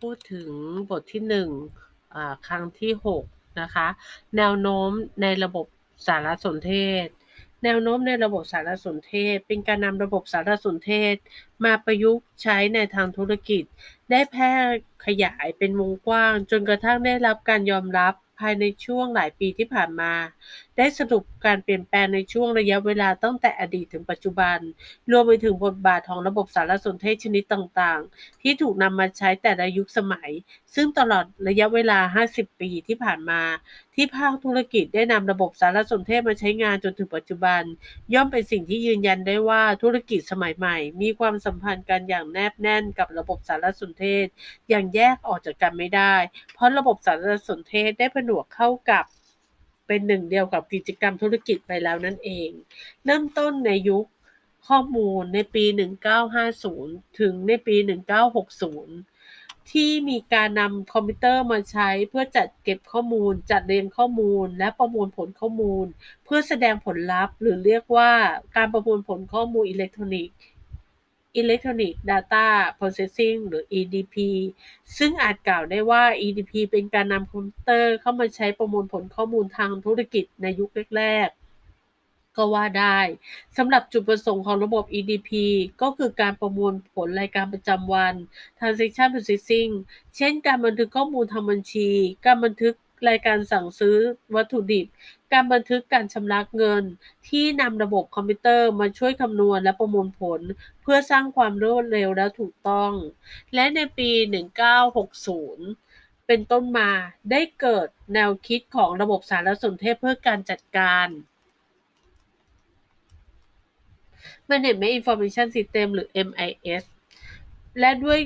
พูดถึงบทที่1อ่าครั้งที่6นะคะ แนวโน้มในระบบสารสนเทศ แนวโน้มในระบบสารสนเทศ เป็นการนำระบบสารสนเทศ มาประยุกต์ใช้ในทางธุรกิจ ได้แพร่ขยายเป็นวงกว้าง จนกระทั่งได้รับการยอมรับภายในช่วงหลายปีที่ผ่านมา ได้สรุปการเปลี่ยนแปลงในช่วงระยะเวลาตั้งแต่อดีตถึงปัจจุบัน รวมไปถึงบทบาทของระบบสารสนเทศชนิดต่างๆ ที่ถูกนำมาใช้แต่ละยุคสมัย ซึ่งตลอดระยะเวลา 50 ปีที่ผ่านมา ที่ภาคธุรกิจได้นำระบบสารสนเทศมาใช้งานจนถึงปัจจุบัน ย่อมเป็นสิ่งที่ยืนยันได้ว่าธุรกิจสมัยใหม่ มีความสัมพันธ์กันอย่างแนบแน่นกับระบบสารสนเทศ อย่างแยกออกจากกันไม่ได้ เพราะระบบสารสนเทศได้ผนวกเข้ากับ เป็นหนึ่งเดียวกับกิจกรรมธุรกิจไปแล้วนั่นเอง เริ่มต้นในยุคข้อมูลในปี 1950 ถึงในปี 1960 ที่มีการนำคอมพิวเตอร์มาใช้เพื่อจัดเก็บข้อมูล จัดเรียงข้อมูล และประมวลผลข้อมูล เพื่อแสดงผลลัพธ์ หรือเรียกว่าการประมวลผลข้อมูลอิเล็กทรอนิกส์ Electronic Data Processing หรือ EDP ซึ่งอาจกล่าวได้ว่า EDP เป็นการนำคอมพิวเตอร์เข้ามาใช้ประมวลผลข้อมูลทางธุรกิจในยุคแรกๆก็ว่าได้สำหรับจุดประสงค์ของระบบ EDP ก็คือการประมวลผลรายการประจำวัน Transaction Processing เช่นการบันทึกข้อมูลทางบัญชี การบันทึก รายการสั่งซื้อวัตถุดิบ การบันทึกการชำระเงิน ที่นำระบบคอมพิวเตอร์มาช่วยคำนวณและประมวลผล เพื่อสร้างความรวดเร็วและถูกต้อง และในปี 1960เป็นต้นมาได้เกิดแนวคิดของระบบสารสนเทศเพื่อการจัดการ Management Information System หรือ MIS และด้วย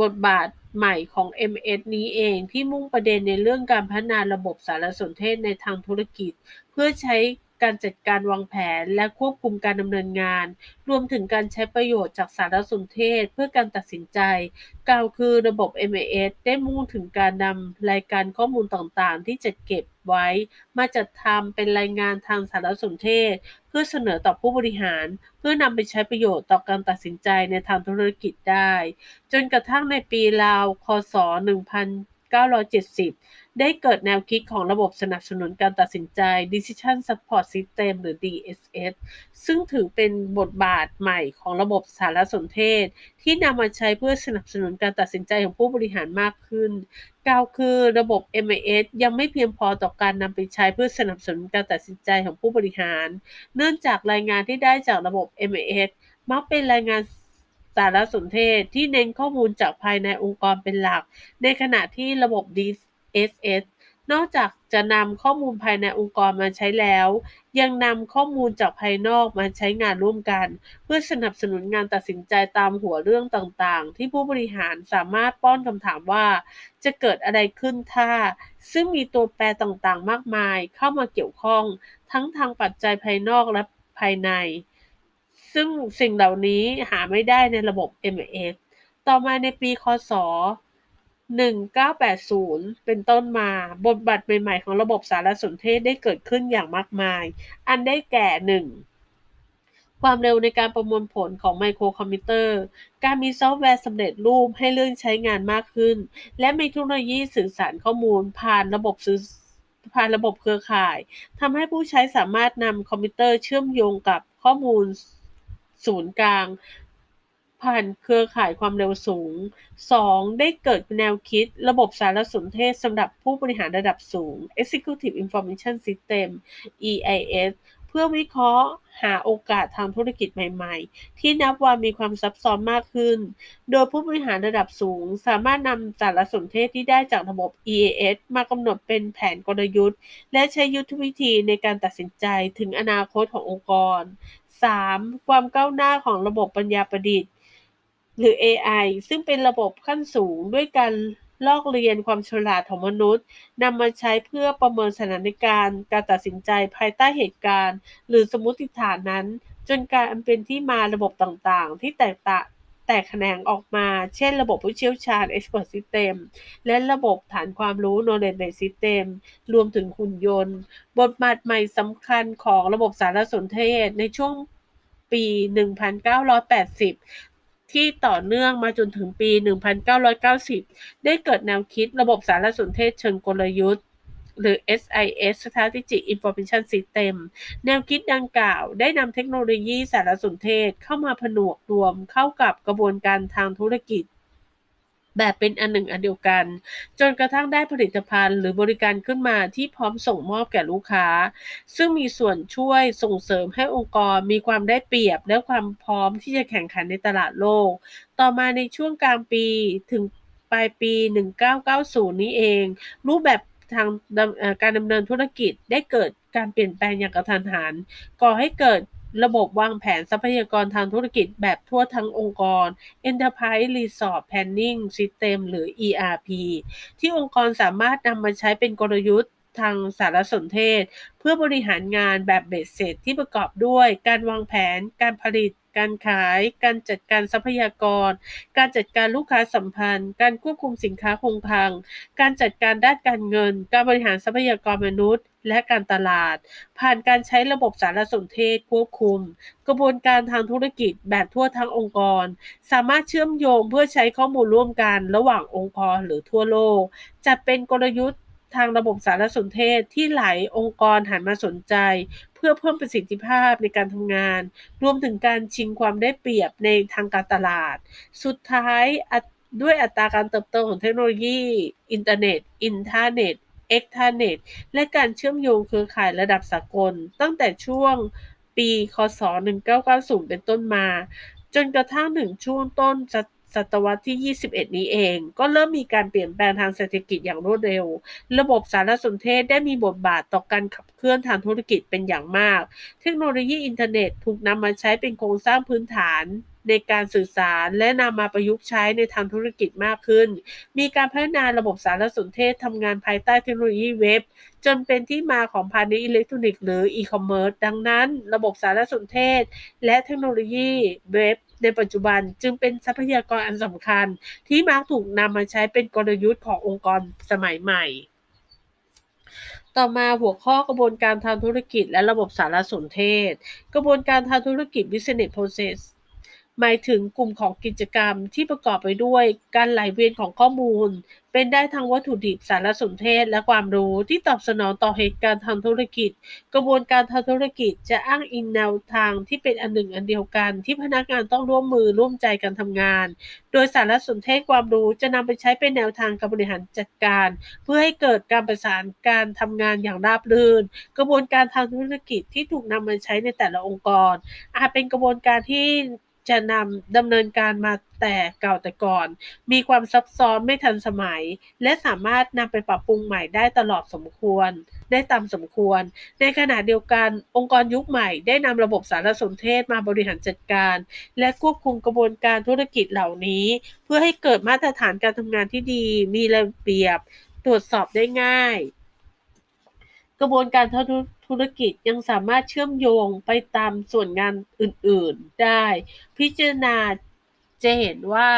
บทบาท ใหม่ของ MS นี้เองที่มุ่งประเด็นในเรื่องการพัฒนาระบบสารสนเทศในทางธุรกิจ เพื่อใช้ การจัดการวางแผนและควบคุมการดำเนินงาน รวมถึงการใช้ประโยชน์จากสารสนเทศเพื่อการตัดสินใจ กล่าวคือระบบ MIS ได้มุ่งถึงการนำรายการข้อมูลต่างๆ ที่จัดเก็บไว้ มาจัดทำเป็นรายงานทางสารสนเทศ เพื่อเสนอต่อผู้บริหาร เพื่อนำไปใช้ประโยชน์ต่อการตัดสินใจในทางธุรกิจได้ จนกระทั่งในปีราว คศ 1970 ได้เกิดแนวคิดของระบบสนับสนุนการตัดสินใจ Decision Support System หรือ DSS ซึ่งถือเป็นบทบาทใหม่ของระบบสารสนเทศ ที่นำมาใช้เพื่อสนับสนุนการตัดสินใจของผู้บริหารมากขึ้นกล่าวคือระบบ MIS ยังไม่เพียงพอต่อการนำไปใช้เพื่อสนับสนุนการตัดสินใจของผู้บริหาร เนื่องจากรายงานที่ได้จากระบบ MIS มักเป็นรายงาน สารสนเทศที่เน้นข้อมูลจากภายในองค์กรเป็นหลัก ในขณะที่ระบบ DSS นอกจากจะนำข้อมูลภายในองค์กรมาใช้แล้ว ยังนำข้อมูลจากภายนอกมาใช้งานร่วมกัน เพื่อสนับสนุนงานตัดสินใจตามหัวเรื่องต่างๆ ที่ผู้บริหารสามารถป้อนคำถามว่า จะเกิดอะไรขึ้นถ้า ซึ่งมีตัวแปรต่างๆ มากมายเข้ามาเกี่ยวข้อง ทั้งทางปัจจัยภายนอกและภายใน ซึ่งสิ่งเหล่านี้หาไม่ได้ในระบบ MS ต่อมาในปี คศ 1980 เป็นต้นมา บทบาทใหม่ ๆ ของระบบสารสนเทศได้เกิดขึ้นอย่างมากมาย อันได้แก่ 1. ความเร็วในการประมวลผลของไมโครคอมพิวเตอร์ การมีซอฟต์แวร์สำเร็จรูปให้เรื่องใช้งานมากขึ้น และมีเทคโนโลยีสื่อสารข้อมูลผ่านระบบสื่อผ่านระบบเครือข่ายทำให้ผู้ใช้สามารถนำคอมพิวเตอร์เชื่อมโยงกับข้อมูล ศูนย์กลาง ผ่านเครือข่ายความเร็วสูง 2. ได้เกิดแนวคิดระบบสารสนเทศสำหรับผู้บริหารระดับสูง Executive Information System EIS เพื่อวิเคราะห์หาโอกาสทางธุรกิจใหม่ ๆ ที่นับว่ามีความซับซ้อนมากขึ้น โดยผู้บริหารระดับสูง สามารถนำสารสนเทศที่ได้จากระบบ EAS มากำหนดเป็นแผนกลยุทธ์ และใช้ยุทธวิธีในการตัดสินใจถึงอนาคตขององค์กร 3. ความก้าวหน้าของระบบปัญญาประดิษฐ์ หรือ AI ซึ่งเป็นระบบขั้นสูงด้วยการลอกเรียนความฉลาดของมนุษย์นำมาใช้เพื่อประเมินสถานการณ์ การตัดสินใจภายใต้เหตุการณ์ หรือสมมติฐานนั้น จนกลายเป็นที่มาระบบต่างๆ ที่แตกต่าง แตกแขนงออกมา เช่นระบบผู้เชี่ยวชาญ Expert System และระบบฐานความรู้ Knowledge Base System รวมถึงหุ่นยนต์ บทบาทใหม่สำคัญของระบบสารสนเทศในช่วงปี 1980ที่ต่อเนื่องมาจนถึงปี 1990 ได้เกิดแนวคิดระบบสารสนเทศเชิงกลยุทธ์ หรือ SIS Strategic Information System แนวคิดดังกล่าวได้นำเทคโนโลยีสารสนเทศเข้ามาผนวกรวมเข้ากับกระบวนการทางธุรกิจ แบบเป็นอันหนึ่งอันเดียวกัน จนกระทั่งได้ผลิตภัณฑ์หรือบริการขึ้นมาที่พร้อมส่งมอบแก่ลูกค้า ซึ่งมีส่วนช่วยส่งเสริมให้องค์กรมีความได้เปรียบและความพร้อมที่จะแข่งขันในตลาดโลก ต่อมาในช่วงกลางปีถึงปลายปี 1990 นี้เอง รูปแบบ ทางการดำเนินธุรกิจได้เกิดการเปลี่ยนแปลงอย่างกระทันหันก่อให้เกิดระบบวางแผนทรัพยากรทางธุรกิจแบบทั่วทั้งองค์กร Enterprise Resource Planning System หรือ ERP ที่องค์กรสามารถนำมาใช้เป็นกลยุทธ์ทางสารสนเทศ เพื่อบริหารงานแบบเบสเสร็จที่ประกอบด้วย การวางแผน การผลิต การขาย การจัดการทรัพยากร การจัดการลูกค้าสัมพันธ์ การควบคุมสินค้าคงคลัง การจัดการด้านการเงิน การบริหารทรัพยากรมนุษย์ และการตลาด ผ่านการใช้ระบบสารสนเทศควบคุม กระบวนการทางธุรกิจแบบทั่วทั้งองค์กร สามารถเชื่อมโยงเพื่อใช้ข้อมูลร่วมกันระหว่างองค์กรหรือทั่วโลกจัดเป็นกลยุทธ์ ทางระบบสารสนเทศที่หลายองค์กรหันมาสนใจ เพื่อเพิ่มประสิทธิภาพในการทำงาน รวมถึงการชิงความได้เปรียบในทางการตลาด สุดท้ายด้วยอัตราการเติบโตของเทคโนโลยี อินเทอร์เน็ต อินทาเน็ตเอ็กทาเน็ต และการเชื่อมโยงเครือข่ายระดับสากล ตั้งแต่ช่วงปี คศ 1990 เป็นต้นมา จนกระทั่งถึงช่วงต้นศ ตวรรษที่ 21 นี้เอง ก็เริ่มมีการเปลี่ยนแปลงทางเศรษฐกิจอย่างรวดเร็ว ระบบสารสนเทศได้มีบทบาทต่อการขับเคลื่อนทางธุรกิจเป็นอย่างมาก เทคโนโลยีอินเทอร์เน็ตถูกนำมาใช้เป็นโครงสร้างพื้นฐานในการสื่อสารและนำมาประยุกต์ใช้ในทางธุรกิจมากขึ้น มีการพัฒนาระบบสารสนเทศทำงานภายใต้เทคโนโลยีเว็บ จนเป็นที่มาของพาณิชย์อิเล็กทรอนิกส์หรืออีคอมเมิร์ซดังนั้น ระบบสารสนเทศ และเทคโนโลยีเว็บ ในปัจจุบันจึงเป็นทรัพยากรอันสำคัญ ที่มักถูกนำมาใช้เป็นกลยุทธ์ขององค์กรสมัยใหม่ ต่อมาหัวข้อกระบวนการทางธุรกิจและระบบสารสนเทศ กระบวนการทางธุรกิจ business process หมายถึงกลุ่มของกิจกรรมที่ประกอบไปด้วยการไหลเวียนของข้อมูล เป็นได้ทั้งวัตถุดิบสารสนเทศ และความรู้ที่ตอบสนองต่อเหตุการณ์ทางธุรกิจ กระบวนการทางธุรกิจจะอ้างอิงแนวทางที่เป็นอันหนึ่งอันเดียวกัน ที่พนักงานต้องร่วมมือร่วมใจกันทำงาน โดยสารสนเทศความรู้จะนำไปใช้เป็นแนวทางการบริหารจัดการ เพื่อให้เกิดการประสานการทำงานอย่างราบรื่น กระบวนการทางธุรกิจที่ถูกนำมาใช้ในแต่ละองค์กร อาจเป็นกระบวนการที่ จะนำดำเนินการมาแต่เก่าแต่ก่อน มีความซับซ้อนไม่ทันสมัย และสามารถนำไปปรับปรุงใหม่ได้ตลอดสมควร ได้ตามสมควร ในขณะเดียวกันองค์กรยุคใหม่ได้นำระบบสารสนเทศมาบริหารจัดการ และควบคุมกระบวนการธุรกิจเหล่านี้ เพื่อให้เกิดมาตรฐานการทำงานที่ดี มีระเบียบ ตรวจสอบได้ง่าย กระบวนการธุร ธุรกิจยังสามารถเชื่อมโยงไปตามส่วนงานอื่นๆได้ พิจารณาจะเห็นว่า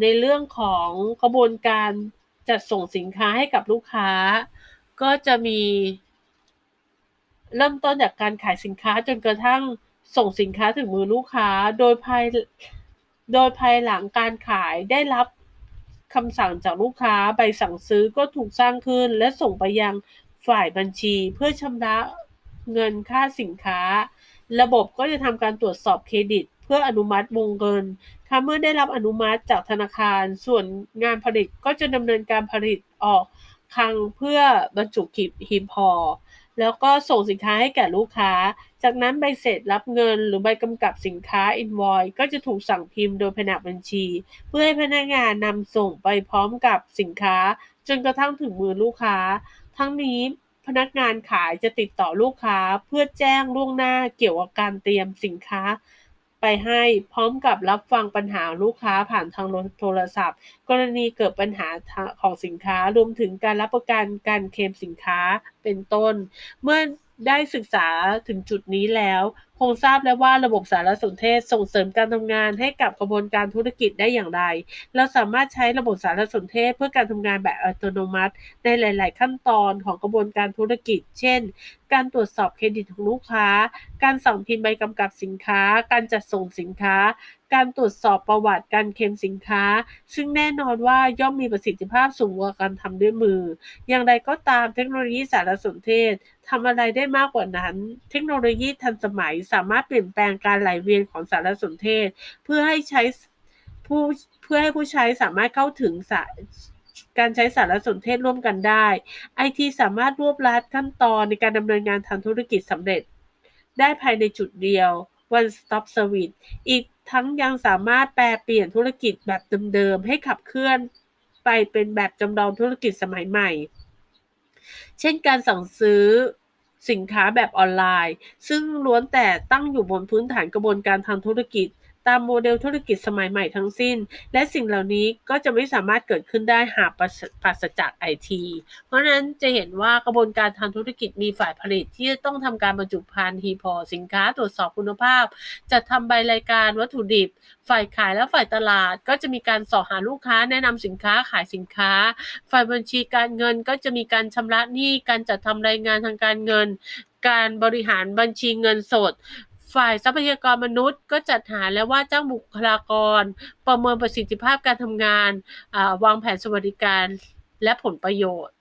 ในเรื่องของกระบวนการจัดส่งสินค้าให้กับลูกค้า ก็จะมี เริ่มต้นจากการขายสินค้าจนกระทั่งส่งสินค้าถึงมือลูกค้า โดยภายโดยภายหลังการขายได้รับคำสั่งจากลูกค้าใบสั่งซื้อก็ถูกสร้างขึ้น และส่งไปยัง ฝ่ายบัญชีเพื่อชำระเงินค่าสินค้า ระบบก็จะทำการตรวจสอบเครดิต เพื่ออนุมัติวงเงิน ถ้าเมื่อได้รับอนุมัติจากธนาคาร ส่วนงานผลิตก็จะดำเนินการผลิตออกคลังเพื่อบรรจุหีบห่อแล้วก็ส่งสินค้าให้แก่ลูกค้า จากนั้นใบเสร็จรับเงิน หรือใบกำกับสินค้า invoice ก็จะถูกสั่งพิมพ์โดยแผนกบัญชี เพื่อให้พนักงานนำส่งไปพร้อมกับสินค้า จนกระทั่งถึงมือลูกค้า ทั้งนี้พนักงานขายจะติดต่อลูกค้าเพื่อแจ้งล่วงหน้าเกี่ยวกับการเตรียมสินค้า ไปให้พร้อมกับรับฟังปัญหาลูกค้าผ่านทางโทรศัพท์ กรณีเกิดปัญหาของสินค้ารวมถึงการรับประกันการเคลมสินค้าเป็นต้น เมื่อได้ศึกษาถึงจุดนี้แล้ว งทราบแล้วว่าระบบสารสนเทศส่งเสริมการทำงานให้กับกระบวนการธุรกิจได้อย่างไร เราสามารถใช้ระบบสารสนเทศเพื่อการทำงานแบบอัตโนมัติ ในหลาย ๆ ขั้นตอนของกระบวนการธุรกิจ เช่น การตรวจสอบเครดิตของลูกค้า การสั่งพิมพ์ใบกำกับสินค้า การจัดส่งสินค้า การตรวจสอบประวัติการเคลมสินค้า ซึ่งแน่นอนว่าย่อมมีประสิทธิภาพสูงกว่าการทำด้วยมือ อย่างไรก็ตามเทคโนโลยีสารสนเทศทำอะไรได้มากกว่านั้น เทคโนโลยีทันสมัยสามารถเปลี่ยนแปลงการไหลเวียนของสารสนเทศ เพื่อให้ใช้ผู้เพื่อให้ผู้ใช้สามารถเข้าถึงสาการใช้สารสนเทศร่วมกันได้ไอทีสามารถรวบรัดขั้นตอนในการดำเนินงานทางธุรกิจสำเร็จ ได้ภายในจุดเดียว one stop service อีกทั้งยังสามารถแปลเปลี่ยนธุรกิจแบบเดิมๆให้ขับเคลื่อนไปเป็นแบบจำลองธุรกิจสมัยใหม่ เช่นการสั่งซื้อ สินค้าแบบออนไลน์ ซึ่งล้วนแต่ตั้งอยู่บนพื้นฐานกระบวนการทางธุรกิจ ตามโมเดลธุรกิจสมัยใหม่ทั้งสิ้น และสิ่งเหล่านี้ก็จะไม่สามารถเกิดขึ้นได้หากปราศจากไอทีเพราะฉะนั้นจะเห็นว่ากระบวนการทางธุรกิจมีฝ่ายผลิตที่จะต้องทำการบรรจุภัณฑ์ทีพอสินค้าตรวจสอบคุณภาพ จัดทำใบรายการวัตถุดิบ ฝ่ายขายและฝ่ายตลาด ก็จะมีการสอบหาลูกค้าแนะนำสินค้าขายสินค้า ฝ่ายบัญชีการเงินก็จะมีการชำระหนี้การจัดทำรายงานทางการเงิน การบริหารบัญชีเงินสด ฝ่ายทรัพยากรมนุษย์ ก็จัดหาและว่าจ้างบุคลากร ประเมินประสิทธิภาพการทำงานวางแผนสวัสดิการและผลประโยชน์